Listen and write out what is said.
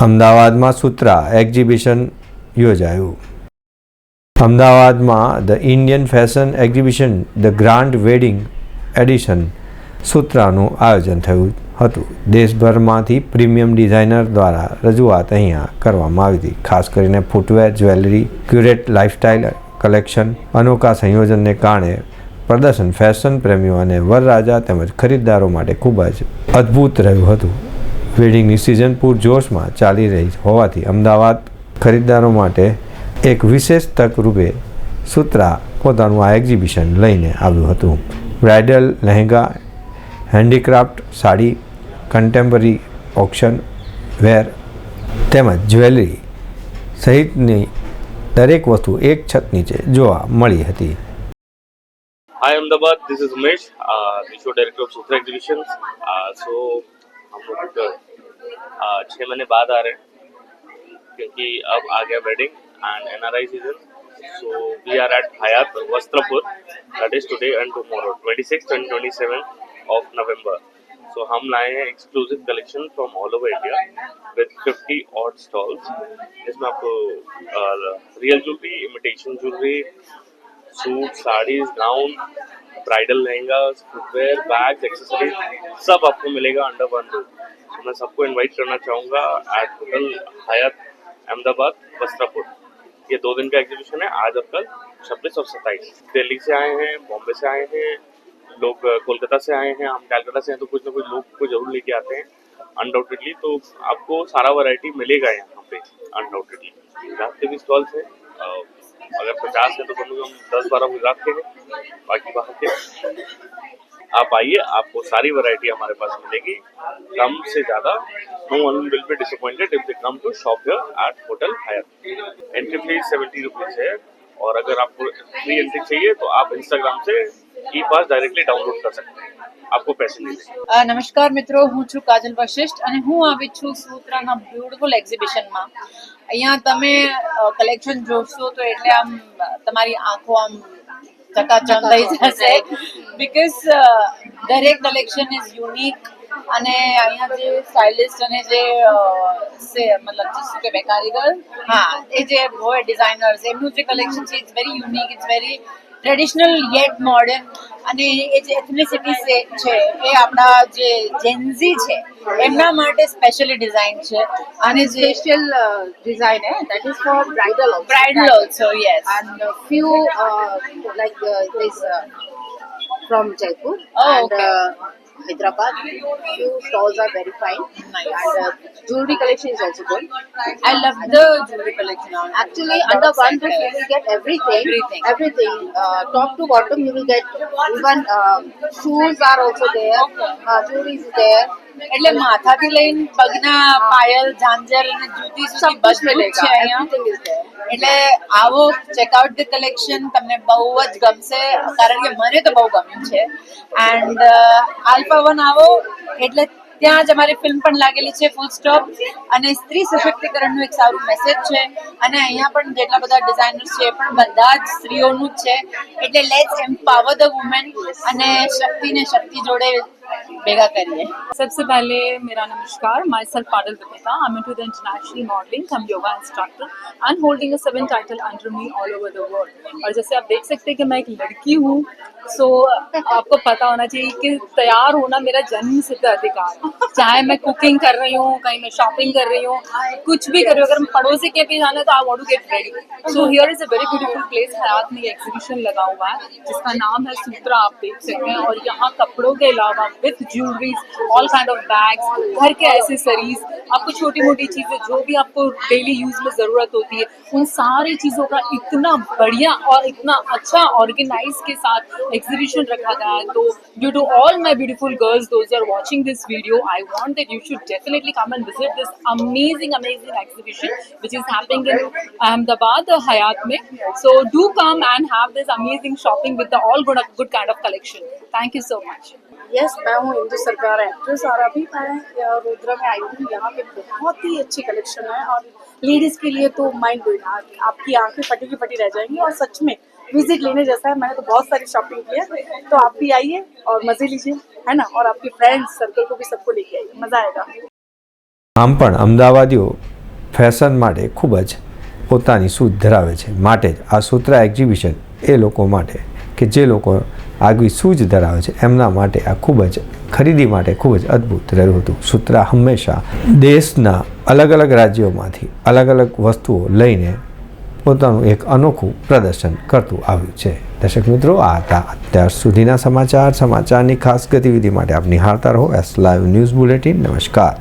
અમદાવાદમાં સૂત્રા એક્ઝિબિશન યોજાયું. અમદાવાદમાં the Indian fashion exhibition, the grand wedding edition સૂત્રાનું આયોજન થયું હતું. દેશભરમાંથી પ્રીમિયમ ડિઝાઇનર દ્વારા રજૂઆત અહીંયા કરવામાં આવી હતી. ખાસ કરીને footwear, jewellery, curate lifestyle collection અનોખા સંયોજનને કારણે પ્રદર્શન ફેશન પ્રેમીઓ અને વરરાજા તેમજ ખરીદદારો માટે ખૂબ જ અદ્ભુત રહ્યું હતું. વેડિંગની સિઝન પૂરજોશમાં ચાલી રહી હોવાથી અમદાવાદ ખરીદદારો માટે એક વિશેષ તક રૂપે સૂત્રા પોતાનું આ એક્ઝિબિશન લઈને આવ્યું હતું. Bridal lehenga handicraft sari contemporary option wear તેમજ જ્વેલરી સહિતની દરેક વસ્તુ એક છત નીચે જોવા મળી હતી. Hi Ahmedabad, this is Umesh, uh, of Sutra Exhibitions. Uh, so हम लोग uh, छः महीने बाद आ रहे हैं क्योंकि अब आ गया wedding and N R I season so we are at Hyatt Vastrapur that is today and tomorrow twenty six and twenty seven of November so हम लाए हैं exclusive collection from all over India with 50 odd stalls इसमें आपको real jewellery imitation jewellery suit saris gown bridal lehenga footwear bag accessories सब आपको मिलेगा under one roof मैं सबको इनवाइट करना चाहूँगा at hotel Hyatt Ahmedabad Vastrapur ये दो दिन का एग्जीबिशन है, आज और कल, छब्बीस और सत्ताईस। दिल्ली से आए हैं, बॉम्बे से आए हैं, लोग कोलकाता से आए हैं, हम कैलकाटा से हैं तो कुछ ना कुछ लोग को ज़रूर लेके आते हैं अनडाउटेडली तो आपको सारा वैरायटी मिलेगा यहाँ पे अनडाउटेडली के भी स्टॉल्स है अगर पचास है तो कम से कम दस बारह गुजरात के हैं, बाकी बाहर के आप आइए, आपको सारी वैरायटी हमारे पास मिलेगी। कम से ज़्यादा no one will be disappointed if they come to shop here at hotel Hyatt entry fee seventy rupees है, और अगर आपको फ्री एंट्री चाहिए तो आप इंस्टाग्राम से ई पास डायरेक्टली डाउनलोड कर सकते हैं। આપકો પૈસે નહીં નમસ્કાર મિત્રો, હું છું કાજલ વશિષ્ઠ અને હું આવી છું સૂત્રાના બ્યુટિફુલ એક્ઝિબિશનમાં. અહીંયા તમે કલેક્શન જોશો તો એટલે આમ, તમારી આંખો આમ ચકાચક થઈ જશે. બીકોઝ દરેક કલેક્શન ઇઝ યુનિક અને અહીંયા જે સ્ટાઇલિસ્ટ અને જે મતલબ શું કે કારીગર, હા, એ જે હોય ડિઝાઇનર્સ એમનું જે કલેક્શન છે it's very unique it's very traditional yet modern અને એ જે એથનિસિટી છે એ આપણા જે જેન્ઝી છે એમના માટે સ્પેશિયલી ડિઝાઇન છે અને જે special uh, design eh? that is for bridal also. Bridal also yes and a few uh, like uh, this Hyderabad. Few stalls are very fine, and uh, jewelry collection is also good. I love the jewelry collection. Actually, under one roof you will get everything, Everything. everything. Uh, top to bottom, you will get even uh, shoes are also there. Uh, jewelry is there. એટલે માથાથી લઈને પગના પાયલ ઝાંઝર અને જુદી જુદી બધું જ છે અહીંયા Everything is there. એટલે આવો ચેકઆઉટ ધ કલેક્શન તમને બહુ જ ગમશે, કારણ કે મને તો બહુ ગમ્યું છે. એન્ડ આલ્ફા વન આવો, એટલે ત્યાં જ અમારી ફિલ્મ પણ લાગેલી છે ફૂલ સ્ટોપ અને સ્ત્રી સશક્તિકરણનું એક સારું મેસેજ છે. અને અહીંયા પણ જેટલા બધા ડિઝાઇનર્સ છે પણ બધા જ સ્ત્રીઓનું જ છે. એટલે લેટ્સ એમ્પાવર ધ વુમેન અને શક્તિને શક્તિ જોડે बेगा करिए सबसे पहले मेरा नमस्कार माई सेल्फ पाडल दुपेता I am to the international modelling हम yoga instructor and holding a seven title under me all over the world और जैसे आप देख सकते हैं कि मैं एक लड़की हूँ सो so, आपको पता होना चाहिए कि तैयार होना मेरा जन्म सिद्ध अधिकार चाहे मैं कुकिंग कर रही हूँ कहीं मैं शॉपिंग कर रही हूँ कुछ भी कर रही हूँ अगर हम पड़ोसी के भी जाना तो I want to get ready so here is a very beautiful place Hyatt में एग्जीबिशन लगा हुआ है जिसका नाम है सूत्रा आप देख सकते हैं। और यहाँ कपड़ों के अलावा with jewelleries all kind of bags घर के एसेसरीज आपको छोटी मोटी चीज़ें जो भी आपको डेली यूज़ में ज़रूरत होती है उन सारी चीज़ों का इतना बढ़िया और इतना अच्छा ऑर्गेनाइज के साथ एग्जीबिशन रखा गया है तो due to all my beautiful girls those are watching this video I want that you should definitely come and visit this amazing amazing which is happening in Ahmedabad, uh, Hayat में. So do come and have this amazing shopping with the all good, good kind of collection. Thank you so much. Yes मैं हूँ इंदु सरकार actress और अभी मैं अ, रुद्रा में आई हूँ यहाँ पे बहुत ही अच्छी कलेक्शन है और लेडीज के लिए तो माइंड ब्लोइंग आपकी आंखें फटी की फटी रह जाएंगी और सच में विजिट लेने जैसा है मैंने तो बहुत सारी शॉपिंग की है तो आप भी आइए और मजे लीजिए है ना और आपके फ्रेंड्स सर्कल को भी सबको लेके आइए मजा आएगा આમ પણ અમદાવાદીઓ ફેશન માટે ખૂબ જ પોતાની સૂઝ ધરાવે છે માટે જ આ સૂત્રા એક્ઝિબિશન એ લોકો માટે કે જે લોકો આગવી સૂઝ ધરાવે છે. એમના માટે આ ખૂબ જ, ખરીદી માટે ખૂબ જ અદ્ભુત રહ્યું હતું. સૂત્રા હંમેશા દેશના અલગ અલગ રાજ્યોમાંથી અલગ અલગ વસ્તુઓ લઈને પોતાનું એક અનોખું પ્રદર્શન કરતું આવ્યું છે. દર્શક મિત્રો, આ હતા અત્યાર સુધીના સમાચાર. સમાચારની ખાસ ગતિવિધિ માટે આપ નિહાળતા રહો. એસ લાઈવ ન્યૂઝ બુલેટિન નમસ્કાર.